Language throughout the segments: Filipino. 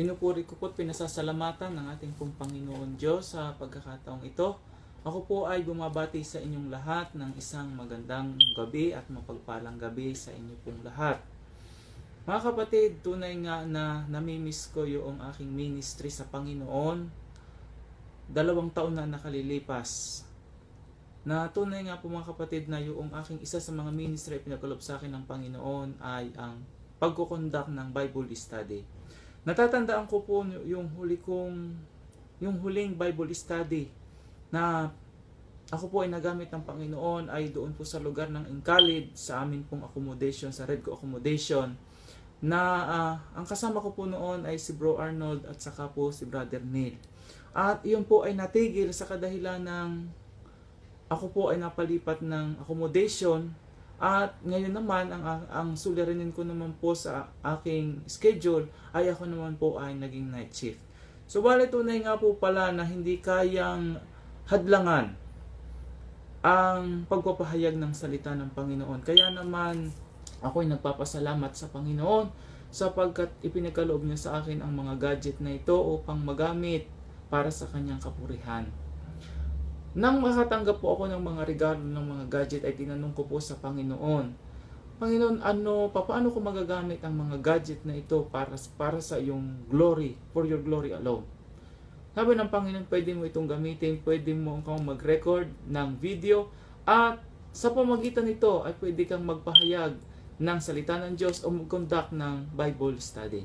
Pinupuri ko po at pinasasalamatan ng ating pong Panginoon Diyos sa pagkakataong ito. Ako po ay bumabati sa inyong lahat ng isang magandang gabi at mapagpalang gabi sa inyo pong lahat. Mga kapatid, tunay nga na namimiss ko yung aking ministry sa Panginoon. Dalawang taon na nakalilipas. Na tunay nga po mga kapatid na yung aking isa sa mga ministry ay sa akin ng Panginoon ay ang pagkukondak ng Bible study. Natatandaan ko po yung huli kong yung huling Bible study na ako po ay nagamit ng Panginoon ay doon po sa lugar ng Incalid sa amin pong accommodation sa Redco accommodation na uh, ang kasama ko po noon ay si Bro Arnold at saka po si Brother Neil. At iyon po ay natigil sa kadahilan ng ako po ay napalipat ng accommodation at ngayon naman, ang, ang, suliranin ko naman po sa aking schedule ay ako naman po ay naging night shift. So, bali tunay nga po pala na hindi kayang hadlangan ang pagpapahayag ng salita ng Panginoon. Kaya naman, ako ay nagpapasalamat sa Panginoon sapagkat ipinagkaloob niya sa akin ang mga gadget na ito upang magamit para sa kanyang kapurihan. Nang makatanggap po ako ng mga regalo ng mga gadget ay tinanong ko po sa Panginoon, Panginoon, ano, paano ko magagamit ang mga gadget na ito para, para sa iyong glory, for your glory alone? Sabi ng Panginoon, pwede mo itong gamitin, pwede mo kang mag-record ng video, at sa pamagitan nito ay pwede kang magpahayag ng salita ng Diyos o mag-conduct ng Bible study.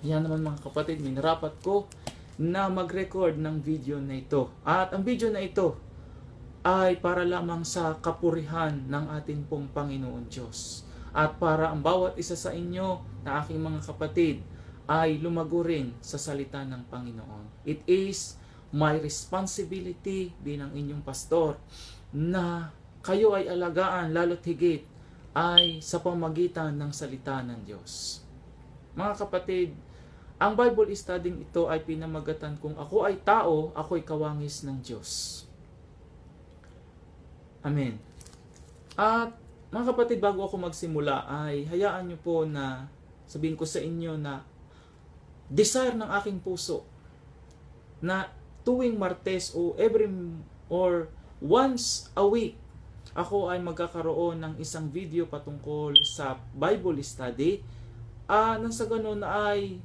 Yan naman mga kapatid, minarapat ko na mag-record ng video na ito. At ang video na ito ay para lamang sa kapurihan ng ating pong Panginoon Diyos. At para ang bawat isa sa inyo na aking mga kapatid ay lumago rin sa salita ng Panginoon. It is my responsibility bilang inyong pastor na kayo ay alagaan lalo't higit ay sa pamagitan ng salita ng Diyos. Mga kapatid, ang Bible studying ito ay pinamagatan kung ako ay tao, ako ay kawangis ng Diyos. Amen. At mga kapatid, bago ako magsimula ay hayaan niyo po na sabihin ko sa inyo na desire ng aking puso na tuwing Martes o every or once a week ako ay magkakaroon ng isang video patungkol sa Bible study. Uh, nang sa ganun ay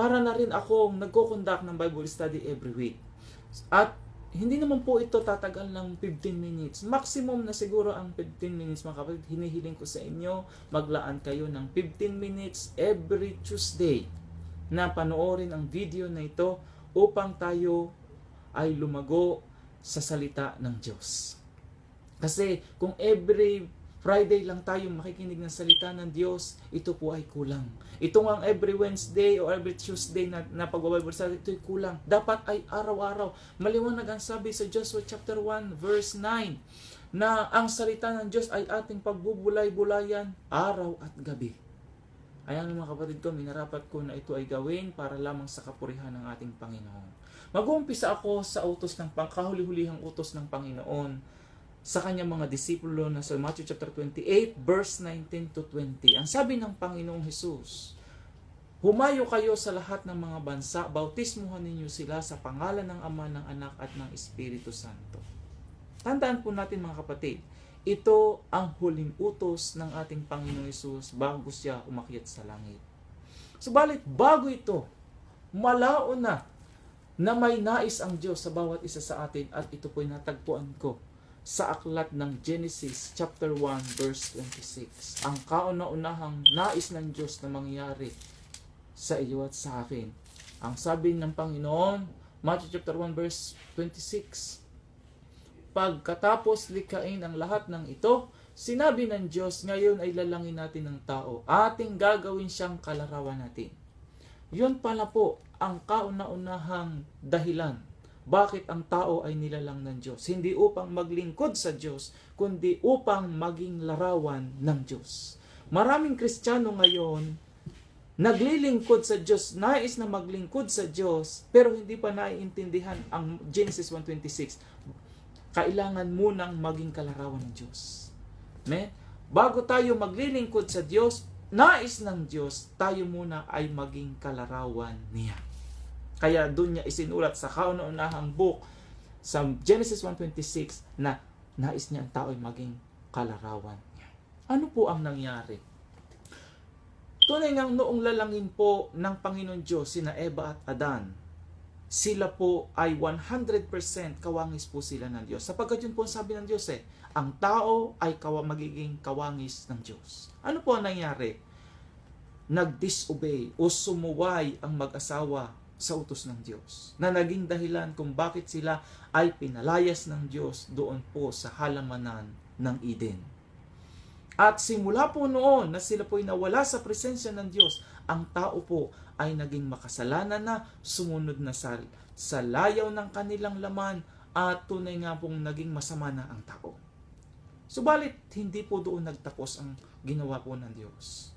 para na rin akong nagko-conduct ng Bible study every week. At hindi naman po ito tatagal ng 15 minutes. Maximum na siguro ang 15 minutes mga kapatid. Hinihiling ko sa inyo, maglaan kayo ng 15 minutes every Tuesday na panoorin ang video na ito upang tayo ay lumago sa salita ng Diyos. Kasi kung every Friday lang tayo makikinig ng salita ng Diyos, ito po ay kulang. Ito ang every Wednesday o every Tuesday na, na pagbabibol sa ito ay kulang. Dapat ay araw-araw. Maliwanag ang sabi sa Joshua chapter 1 verse 9 na ang salita ng Diyos ay ating pagbubulay-bulayan araw at gabi. Ayan mga kapatid ko, minarapat ko na ito ay gawin para lamang sa kapurihan ng ating Panginoon. Mag-uumpisa ako sa utos ng pangkahuli-hulihang utos ng Panginoon sa kanyang mga disipulo na sa Matthew chapter 28 verse 19 to 20. Ang sabi ng Panginoong Hesus, Humayo kayo sa lahat ng mga bansa, bautismuhan ninyo sila sa pangalan ng Ama, ng Anak at ng Espiritu Santo. Tandaan po natin mga kapatid, ito ang huling utos ng ating Panginoong Hesus bago siya umakyat sa langit. Subalit bago ito, malao na na may nais ang Diyos sa bawat isa sa atin at ito po'y natagpuan ko sa aklat ng Genesis chapter 1 verse 26. Ang kauna-unahang nais ng Diyos na mangyari sa iyo at sa akin. Ang sabi ng Panginoon, Matthew chapter 1 verse 26. Pagkatapos likain ang lahat ng ito, sinabi ng Diyos, ngayon ay lalangin natin ng tao. Ating gagawin siyang kalarawan natin. Yun pala po ang kauna-unahang dahilan bakit ang tao ay nilalang ng Diyos? Hindi upang maglingkod sa Diyos, kundi upang maging larawan ng Diyos. Maraming Kristiyano ngayon, naglilingkod sa Diyos, nais na maglingkod sa Diyos, pero hindi pa naiintindihan ang Genesis 1.26. Kailangan munang maging kalarawan ng Diyos. Me? Bago tayo maglilingkod sa Diyos, nais ng Diyos, tayo muna ay maging kalarawan niya. Kaya doon niya isinulat sa kauna-unahang book sa Genesis 1.26 na nais niya ang tao ay maging kalarawan niya. Ano po ang nangyari? Tunay ngang noong lalangin po ng Panginoon Diyos, sina Eva at Adan, sila po ay 100% kawangis po sila ng Diyos. Sapagkat yun po ang sabi ng Diyos eh, ang tao ay kawa, magiging kawangis ng Diyos. Ano po ang nangyari? Nag-disobey o sumuway ang mag-asawa sa utos ng Diyos na naging dahilan kung bakit sila ay pinalayas ng Diyos doon po sa halamanan ng Eden. At simula po noon na sila po ay nawala sa presensya ng Diyos, ang tao po ay naging makasalanan na, sumunod na sa, sa layaw ng kanilang laman at tunay nga pong naging masama na ang tao. Subalit, hindi po doon nagtapos ang ginawa po ng Diyos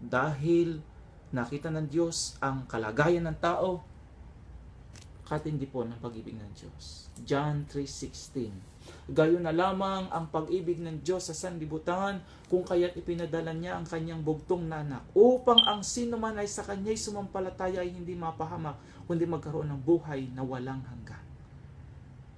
dahil nakita ng Diyos ang kalagayan ng tao, katindi po ng pag-ibig ng Diyos. John 3.16 Gayon na lamang ang pag-ibig ng Diyos sa sanlibutan kung kaya't ipinadala niya ang kanyang bugtong na anak upang ang sino man ay sa kanya'y sumampalataya ay hindi mapahamak kundi magkaroon ng buhay na walang hanggan.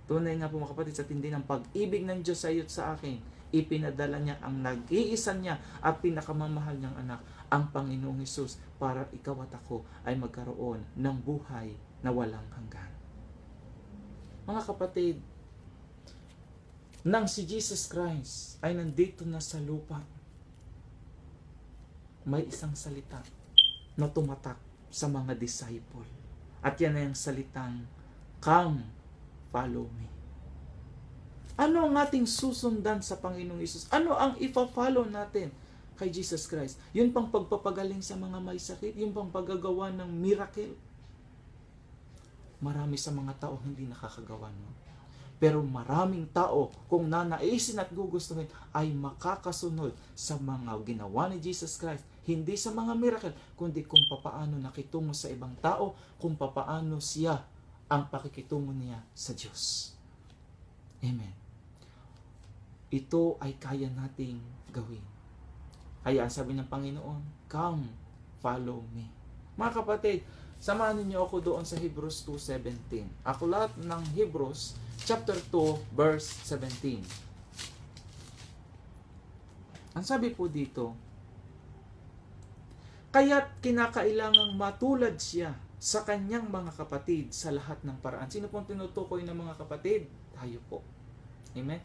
Tunay nga po mga kapatid sa tindi ng pag-ibig ng Diyos sa iyo sa akin, ipinadala niya ang nag-iisa niya at pinakamamahal niyang anak ang Panginoong Hesus para ikaw at ako ay magkaroon ng buhay na walang hanggan. Mga kapatid, nang si Jesus Christ ay nandito na sa lupa, may isang salita na tumatak sa mga disciple. At yan ay ang salitang, Come, follow me. Ano ang ating susundan sa Panginoong Isus? Ano ang ipa-follow natin? kay Jesus Christ. Yun pang pagpapagaling sa mga may sakit, yun pang paggagawa ng miracle. Marami sa mga tao hindi nakakagawa nun. Pero maraming tao, kung nanaisin at gugustuhin, ay makakasunod sa mga ginawa ni Jesus Christ. Hindi sa mga miracle, kundi kung papaano nakitungo sa ibang tao, kung papaano siya ang pakikitungo niya sa Diyos. Amen. Ito ay kaya nating gawin. Kaya sabi ng Panginoon, Come, follow me. Mga kapatid, samahan niyo ako doon sa Hebrews 2.17. Ako lahat ng Hebrews chapter 2 verse 17. Ang sabi po dito, Kaya't kinakailangang matulad siya sa kanyang mga kapatid sa lahat ng paraan. Sino pong tinutukoy ng mga kapatid? Tayo po. Amen?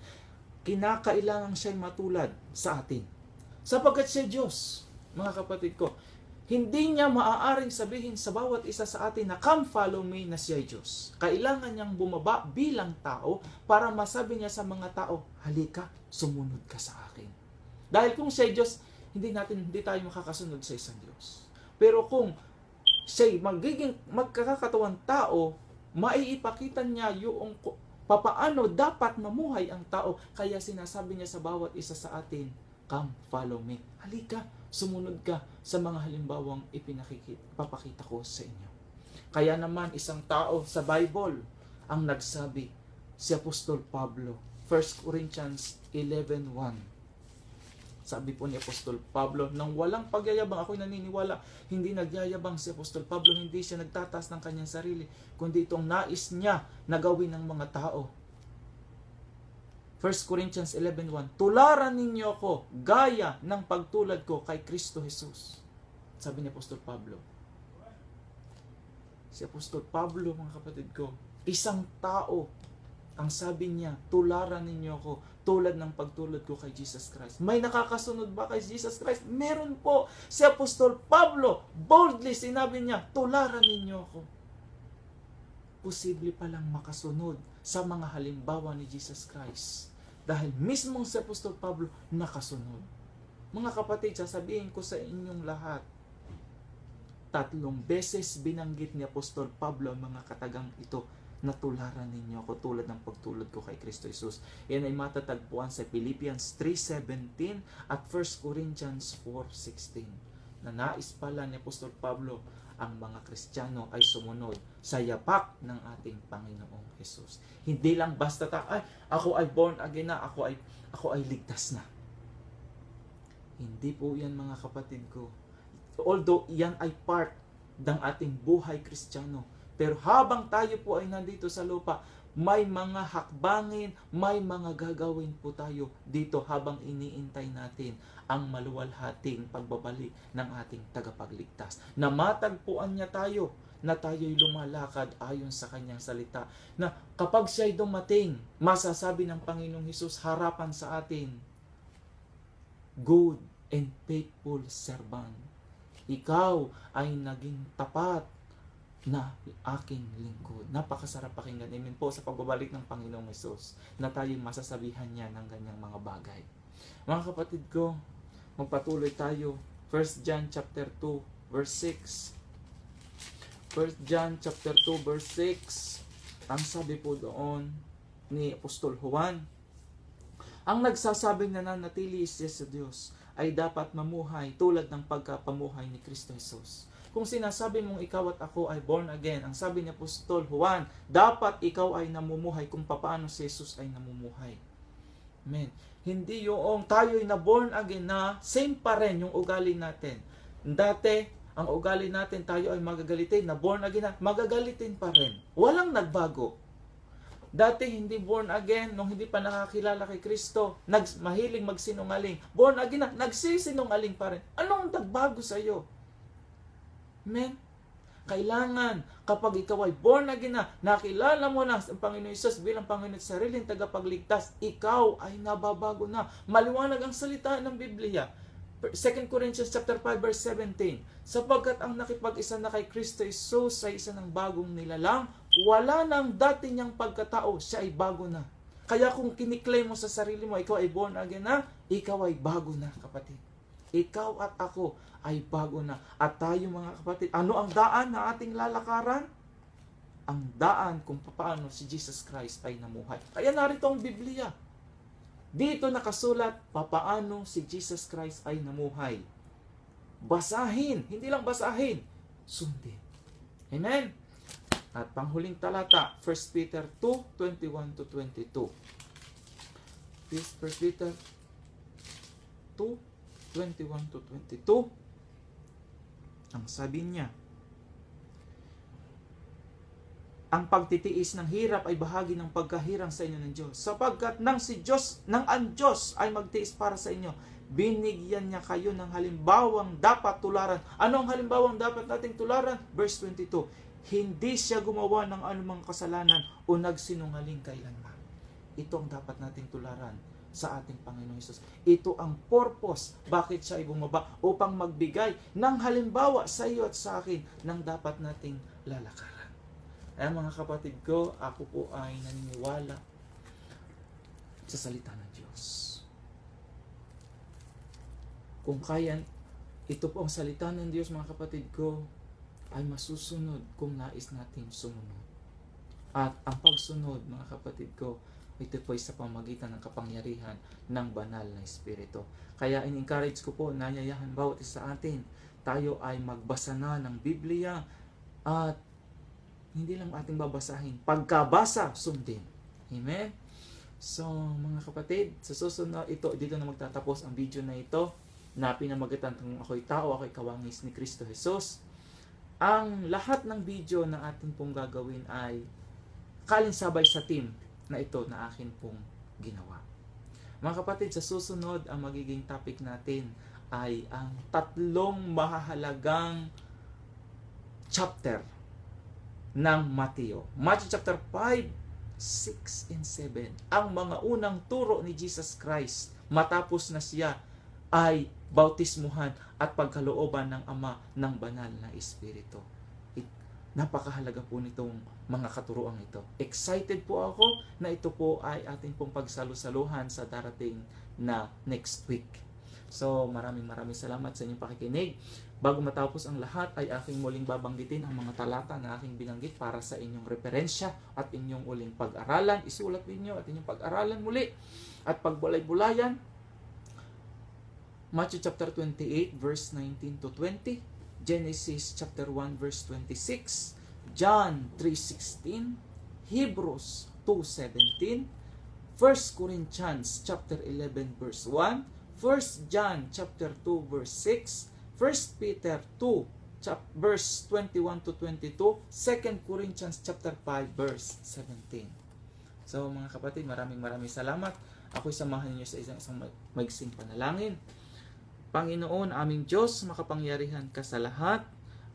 Kinakailangan siya matulad sa atin Sapagkat siya Diyos, mga kapatid ko, hindi niya maaaring sabihin sa bawat isa sa atin na come follow me na siya Diyos. Kailangan niyang bumaba bilang tao para masabi niya sa mga tao, halika, sumunod ka sa akin. Dahil kung siya Diyos, hindi natin hindi tayo makakasunod sa isang Diyos. Pero kung siya magiging magkakatawan tao, maiipakita niya yung papaano dapat mamuhay ang tao. Kaya sinasabi niya sa bawat isa sa atin, Come, follow me. Halika, sumunod ka sa mga halimbawang ipinapakita ko sa inyo. Kaya naman isang tao sa Bible ang nagsabi, si Apostol Pablo, 1 Corinthians 11.1. Sabi po ni Apostol Pablo, nang walang pagyayabang, ako'y naniniwala, hindi nagyayabang si Apostol Pablo, hindi siya nagtataas ng kanyang sarili, kundi itong nais niya na gawin ng mga tao 1 Corinthians 11.1 Tularan ninyo ako gaya ng pagtulad ko kay Kristo Jesus. Sabi ni Apostol Pablo. Si Apostol Pablo, mga kapatid ko, isang tao, ang sabi niya, tularan ninyo ako tulad ng pagtulad ko kay Jesus Christ. May nakakasunod ba kay Jesus Christ? Meron po. Si Apostol Pablo, boldly sinabi niya, tularan ninyo ako. Posible palang makasunod sa mga halimbawa ni Jesus Christ. Dahil mismong si Apostol Pablo nakasunod. Mga kapatid, sasabihin ko sa inyong lahat, tatlong beses binanggit ni Apostol Pablo ang mga katagang ito na tularan ninyo ako tulad ng pagtulad ko kay Kristo Jesus. Yan ay matatagpuan sa Philippians 3.17 at 1 Corinthians 4.16 na nais pala ni Apostol Pablo ang mga Kristiyano ay sumunod sa yapak ng ating Panginoong Jesus. Hindi lang basta ta, ay, ako ay born again na, ako ay, ako ay ligtas na. Hindi po yan mga kapatid ko. Although yan ay part ng ating buhay kristyano. Pero habang tayo po ay nandito sa lupa, may mga hakbangin, may mga gagawin po tayo dito habang iniintay natin ang maluwalhating pagbabalik ng ating tagapagligtas. Na matagpuan niya tayo na tayo'y lumalakad ayon sa kanyang salita. Na kapag siya'y dumating, masasabi ng Panginoong Hesus harapan sa atin, Good and faithful servant. Ikaw ay naging tapat na aking lingkod. Napakasarap pakinggan. Amen po sa pagbabalik ng Panginoong Yesus na tayo masasabihan niya ng ganyang mga bagay. Mga kapatid ko, magpatuloy tayo. 1 John chapter 2 verse 6. 1 John chapter 2 verse 6. Ang sabi po doon ni Apostol Juan, ang nagsasabing nananatili siya sa Diyos ay dapat mamuhay tulad ng pagkapamuhay ni Kristo Jesus kung sinasabi mong ikaw at ako ay born again, ang sabi ni Apostol Juan, dapat ikaw ay namumuhay kung paano si Jesus ay namumuhay. Amen. Hindi yung tayo ay na born again na same pa rin yung ugali natin. Dati, ang ugali natin, tayo ay magagalitin, na born again na, magagalitin pa rin. Walang nagbago. Dati hindi born again, nung hindi pa nakakilala kay Kristo, nag, mahiling magsinungaling. Born again na, nagsisinungaling pa rin. Anong nagbago sa iyo? Amen? Kailangan, kapag ikaw ay born again na, nakilala mo na ang Panginoon Isus bilang Panginoon at sariling tagapagligtas, ikaw ay nababago na. Maliwanag ang salita ng Biblia. 2 Corinthians chapter 5 verse 17 sapagkat ang nakipag-isa na kay Kristo ay isa ng bagong nilalang wala nang dati niyang pagkatao siya ay bago na kaya kung kiniklaim mo sa sarili mo ikaw ay born again na ikaw ay bago na kapatid ikaw at ako ay bago na. At tayo mga kapatid, ano ang daan na ating lalakaran? Ang daan kung paano si Jesus Christ ay namuhay. Kaya narito ang Biblia. Dito nakasulat, papaano si Jesus Christ ay namuhay. Basahin, hindi lang basahin, sundin. Amen? At panghuling talata, 1 Peter 2, 21 to 22. 1 Peter 2, 21 to 22. Ang sabi niya, ang pagtitiis ng hirap ay bahagi ng pagkahirang sa inyo ng Diyos. Sapagkat nang si Diyos, nang ang Diyos ay magtiis para sa inyo, binigyan niya kayo ng halimbawang dapat tularan. Ano ang halimbawang dapat nating tularan? Verse 22, Hindi siya gumawa ng anumang kasalanan o nagsinungaling kailanman. Ito ang dapat nating tularan sa ating Panginoon Hesus. Ito ang purpose bakit siya ay bumaba upang magbigay ng halimbawa sa iyo at sa akin ng dapat nating lalakaran. Kaya mga kapatid ko, ako po ay naniniwala sa salita ng Diyos. Kung kaya, ito po ang salita ng Diyos mga kapatid ko, ay masusunod kung nais nating sumunod. At ang pagsunod, mga kapatid ko, ito po ay sa pamagitan ng kapangyarihan ng banal na Espiritu. Kaya in-encourage ko po, nayayahan bawat isa sa atin, tayo ay magbasa na ng Biblia at hindi lang ating babasahin. Pagkabasa, sundin. Amen? So, mga kapatid, sa susunod, ito, dito na magtatapos ang video na ito na pinamagitan kung ako'y tao, ako'y kawangis ni Kristo Jesus. Ang lahat ng video na ating pong gagawin ay kalinsabay sa team na ito na akin pong ginawa. Mga kapatid, sa susunod, ang magiging topic natin ay ang tatlong mahahalagang chapter ng Mateo. Matthew chapter 5, 6, and 7. Ang mga unang turo ni Jesus Christ matapos na siya ay bautismuhan at pagkalooban ng Ama ng banal na Espiritu. Napakahalaga po nitong mga katuroang ito. Excited po ako na ito po ay ating pong pagsalusaluhan sa darating na next week. So maraming maraming salamat sa inyong pakikinig. Bago matapos ang lahat ay aking muling babanggitin ang mga talata na aking binanggit para sa inyong referensya at inyong uling pag-aralan. Isulat ninyo at inyong pag-aralan muli at pagbulay-bulayan. Matthew chapter 28 verse 19 to 20 Genesis chapter 1 verse 26, John 3:16, Hebrews 2:17, 1 Corinthians chapter 11 verse 1, 1 John chapter 2 verse 6, 1 Peter 2 chap verse 21 to 22, 2 Corinthians chapter 5 verse 17. So mga kapatid, maraming maraming salamat. Ako'y samahan niyo sa isang isang magsing panalangin. Panginoon, aming Diyos, makapangyarihan ka sa lahat.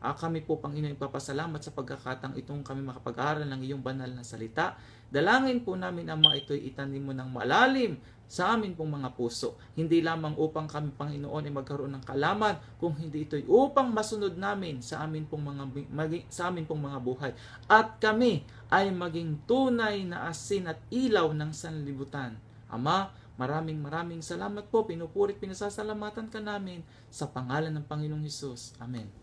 Ah, kami po, Panginoon, ipapasalamat sa pagkakatang itong kami makapag-aral ng iyong banal na salita. Dalangin po namin, Ama, ito'y itanim mo ng malalim sa amin pong mga puso. Hindi lamang upang kami, Panginoon, ay magkaroon ng kalaman, kung hindi ito'y upang masunod namin sa amin pong mga, maging, sa amin pong mga buhay. At kami ay maging tunay na asin at ilaw ng sanlibutan. Ama, maraming maraming salamat po. Pinupurit, pinasasalamatan ka namin sa pangalan ng Panginoong Hesus. Amen.